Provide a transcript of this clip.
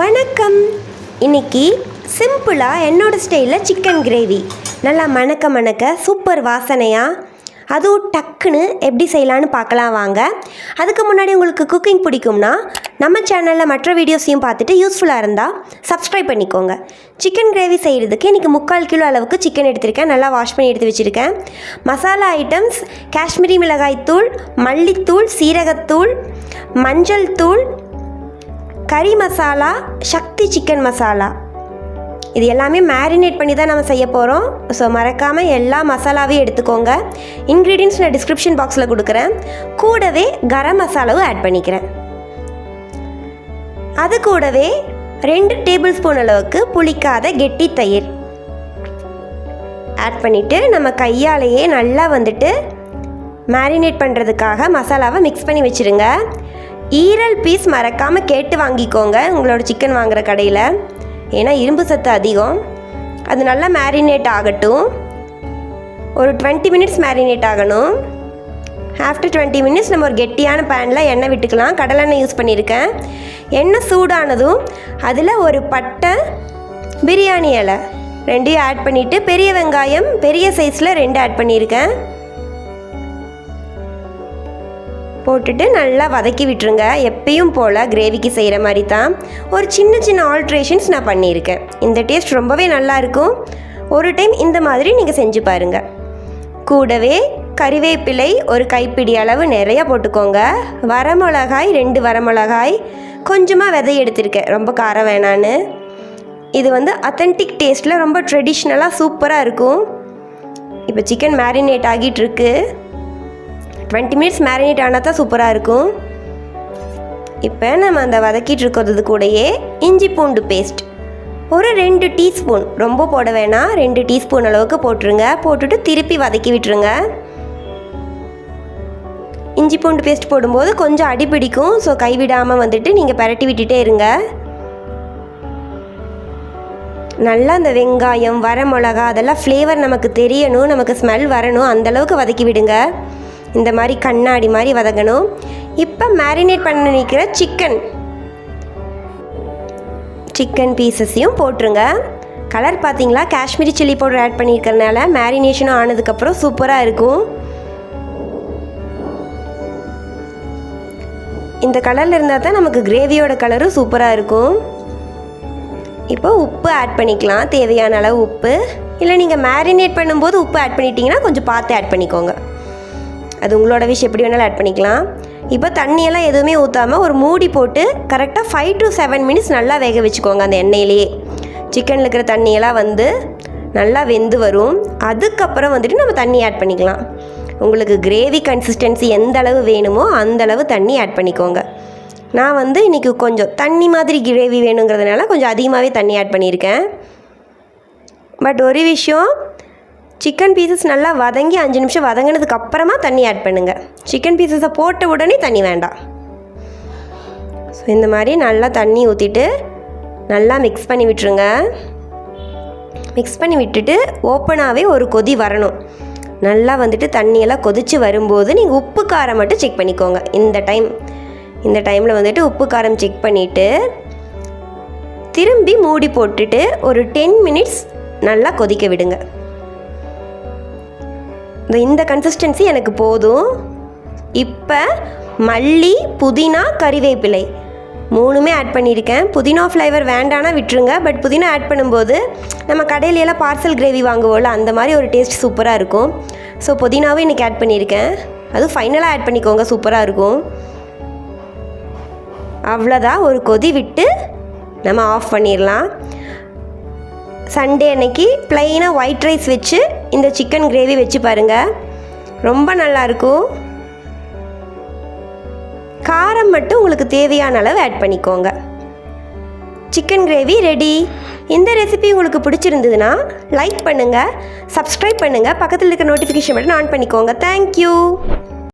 வணக்கம். இன்னைக்கு சிம்பிளாக என்னோட ஸ்டைலில் சிக்கன் கிரேவி நல்லா மணக்க மணக்க சூப்பர் வாசனையாக அதுவும் டக்குன்னு எப்படி செய்யலான்னு பார்க்கலாம் வாங்க. அதுக்கு முன்னாடி உங்களுக்கு குக்கிங் பிடிக்கும்னா நம்ம சேனலில் மற்ற வீடியோஸையும் பார்த்துட்டு யூஸ்ஃபுல்லாக இருந்தால் சப்ஸ்கிரைப் பண்ணிக்கோங்க. சிக்கன் கிரேவி செய்கிறதுக்கு இன்றைக்கி முக்கால் கிலோ அளவுக்கு சிக்கன் எடுத்திருக்கேன். நல்லா வாஷ் பண்ணி எடுத்து வச்சுருக்கேன். மசாலா ஐட்டம்ஸ் காஷ்மீரி மிளகாய்த்தூள் மல்லித்தூள் சீரகத்தூள் மஞ்சள் தூள் கறி மசாலா சக்தி சிக்கன் மசாலா. இது எல்லாமே மேரினேட் பண்ணி தான் நம்ம செய்ய போகிறோம் ஸோ மறக்காமல் எல்லா மசாலாவையும் எடுத்துக்கோங்க. இன்க்ரீடியன்ஸ் நான் டிஸ்கிரிப்ஷன் பாக்ஸில் கொடுக்குறேன். கூடவே கரம் மசாலாவும் ஆட் பண்ணிக்கிறேன். அது கூடவே ரெண்டு டேபிள் ஸ்பூன் அளவுக்கு புளிக்காத கெட்டி தயிர். ஆட் பண்ணிவிட்டு நம்ம கையாலேயே நல்லா வந்துட்டு மேரினேட் பண்ணுறதுக்காக மசாலாவை மிக்ஸ் பண்ணி வச்சுருங்க. ஈரல் பீஸ் மறக்காமல் கேட்டு வாங்கிக்கோங்க உங்களோட சிக்கன் வாங்குகிற கடையில். ஏன்னா இரும்பு சத்து அதிகம். அது நல்லா மேரினேட் ஆகட்டும். ஒரு டுவெண்ட்டி மினிட்ஸ் மேரினேட் ஆகணும். ஆஃப்டர் டுவெண்ட்டி மினிட்ஸ் நம்ம ஒரு கெட்டியான பேனில் எண்ணெய் விட்டுக்கலாம். கடலெண்ணெய் யூஸ் பண்ணியிருக்கேன். எண்ணெய் சூடானதும் அதில் ஒரு பட்டை பிரியாணி இலை ரெண்டையும் ஆட் பண்ணிவிட்டு பெரிய வெங்காயம் பெரிய சைஸில் ரெண்டு ஆட் பண்ணியிருக்கேன். போட்டுட்டு நல்லா வதக்கி விட்டுருங்க. எப்பயும் போல் கிரேவிக்கு செய்கிற மாதிரி தான் ஒரு சின்ன சின்ன ஆல்ட்ரேஷன்ஸ் நான் பண்ணியிருக்கேன். இந்த டேஸ்ட் ரொம்பவே நல்லா இருக்கும். ஒரு டைம் இந்த மாதிரி நீங்கள் செஞ்சு பாருங்கள் கூடவே கறிவேப்பிலை ஒரு கைப்பிடி அளவு நிறைய போட்டுக்கோங்க. வரமிளகாய் ரெண்டு வரமிளகாய். கொஞ்சமாக விதை எடுத்திருக்கேன். ரொம்ப காரம் வேணான்னு. இது வந்து அத்தன்டிக் டேஸ்ட்டில் ரொம்ப ட்ரெடிஷ்னலாக சூப்பராக இருக்கும். இப்போ சிக்கன் மேரினேட் ஆகிட்டுருக்கு டுவெண்ட்டி மினிட்ஸ் மேரினேட் ஆனால் தான் சூப்பராக இருக்கும். இப்போ நம்ம அந்த வதக்கிட்டு இருக்கிறது கூடயே இஞ்சி பூண்டு பேஸ்ட் ஒரு ரெண்டு டீஸ்பூன். ரொம்ப போட வேணாம். ரெண்டு டீஸ்பூன் அளவுக்கு போட்டுருங்க. போட்டுட்டு திருப்பி வதக்கி விட்டுருங்க. இஞ்சி பூண்டு பேஸ்ட் போடும்போது கொஞ்சம் அடி பிடிக்கும். ஸோ கைவிடாமல் வந்துட்டு நீங்கள் பரட்டி விட்டுட்டே இருங்க. நல்லா அந்த வெங்காயம் வரமிளகா அதெல்லாம் ஃப்ளேவர் நமக்கு தெரியணும். நமக்கு ஸ்மெல் வரணும். அந்தளவுக்கு வதக்கி விடுங்க. இந்த மாதிரி கண்ணாடி மாதிரி வதங்கணும். இப்போ மேரினேட் பண்ண நிற்கிற சிக்கன் சிக்கன் பீசஸையும் போட்டுருங்க. கலர் பார்த்தீங்களா? காஷ்மீரி சில்லி பவுடர் ஆட் பண்ணியிருக்கறனால மேரினேஷனும் ஆனதுக்கப்புறம் சூப்பராக இருக்கும். இந்த கலரில் இருந்தால் தான் நமக்கு கிரேவியோட கலரும் சூப்பராக இருக்கும். இப்போ உப்பு ஆட் பண்ணிக்கலாம். தேவையான அளவு உப்பு. இல்லை நீங்கள் மேரினேட் பண்ணும்போது உப்பு ஆட் பண்ணிட்டீங்கன்னா கொஞ்சம் பார்த்து ஆட் பண்ணிக்கோங்க. அது உங்களோட விஷயம் எப்படி வேணாலும் ஆட் பண்ணிக்கலாம். இப்போ தண்ணியெல்லாம் எதுவுமே ஊற்றாமல் ஒரு மூடி போட்டு கரெக்டாக ஃபைவ் டு செவன் மினிட்ஸ் நல்லா வேக வச்சுக்கோங்க அந்த எண்ணெயிலேயே. சிக்கனில் இருக்கிற தண்ணியெல்லாம் வந்து நல்லா வெந்து வரும். அதுக்கப்புறம் வந்துட்டு நம்ம தண்ணி ஆட் பண்ணிக்கலாம். உங்களுக்கு கிரேவி கன்சிஸ்டன்சி எந்த அளவு வேணுமோ அந்தளவு தண்ணி ஆட் பண்ணிக்கோங்க. நான் வந்து இன்றைக்கி கொஞ்சம் தண்ணி மாதிரி கிரேவி வேணுங்கிறதுனால கொஞ்சம் அதிகமாகவே தண்ணி ஆட் பண்ணியிருக்கேன். பட் ஒரு விஷயம் சிக்கன் பீசஸ் நல்லா வதங்கி அஞ்சு நிமிஷம் வதங்கினதுக்கு அப்புறமா தண்ணி ஆட் பண்ணுங்கள் சிக்கன் பீசஸை போட்ட உடனே தண்ணி வேண்டாம். ஸோ இந்த மாதிரி நல்லா தண்ணி ஊற்றிட்டு நல்லா மிக்ஸ் பண்ணி விட்டுருங்க. மிக்ஸ் பண்ணி விட்டுட்டு ஓப்பனாகவே ஒரு கொதி வரணும். நல்லா வந்துட்டு தண்ணியெல்லாம் கொதித்து வரும்போது நீங்கள் உப்பு காரம் மட்டும் செக் பண்ணிக்கோங்க. இந்த டைம் இந்த டைமில் வந்துட்டு உப்பு காரம் செக் பண்ணிவிட்டு திரும்பி மூடி போட்டுட்டு ஒரு டென் மினிட்ஸ் நல்லா கொதிக்க விடுங்க. இந்த கன்சிஸ்டன்சி எனக்கு போதும். இப்போ மல்லி புதினா கறிவேப்பிலை. மூணுமே ஆட் பண்ணியிருக்கேன். புதினா ஃப்ளேவர் வேண்டானா விட்டுருங்க. பட் புதினா ஆட் பண்ணும்போது நம்ம கடையிலலாம் பார்சல் கிரேவி வாங்குவோம்ல அந்த மாதிரி ஒரு டேஸ்ட் சூப்பராக இருக்கும். ஸோ புதினாவும் இன்றைக்கி ஆட் பண்ணியிருக்கேன். அதுவும் ஃபைனலாக ஆட் பண்ணிக்கோங்க. சூப்பராக இருக்கும். அவ்வளோதான் ஒரு கொதி விட்டு நம்ம ஆஃப் பண்ணிடலாம். சண்டே அன்னைக்கு ப்ளைனாக ஒயிட் ரைஸ் வச்சு இந்த சிக்கன் கிரேவி வச்சு பாருங்கள் ரொம்ப நல்லாயிருக்கும். காரம் மட்டும் உங்களுக்கு தேவையான அளவு ஆட் பண்ணிக்கோங்க. சிக்கன் கிரேவி ரெடி இந்த ரெசிபி உங்களுக்கு பிடிச்சிருந்ததுன்னா லைக் பண்ணுங்கள் சப்ஸ்கிரைப் பண்ணுங்கள் பக்கத்தில் இருக்க நோட்டிஃபிகேஷன் மட்டும் ஆன் பண்ணிக்கோங்க. தேங்க்யூ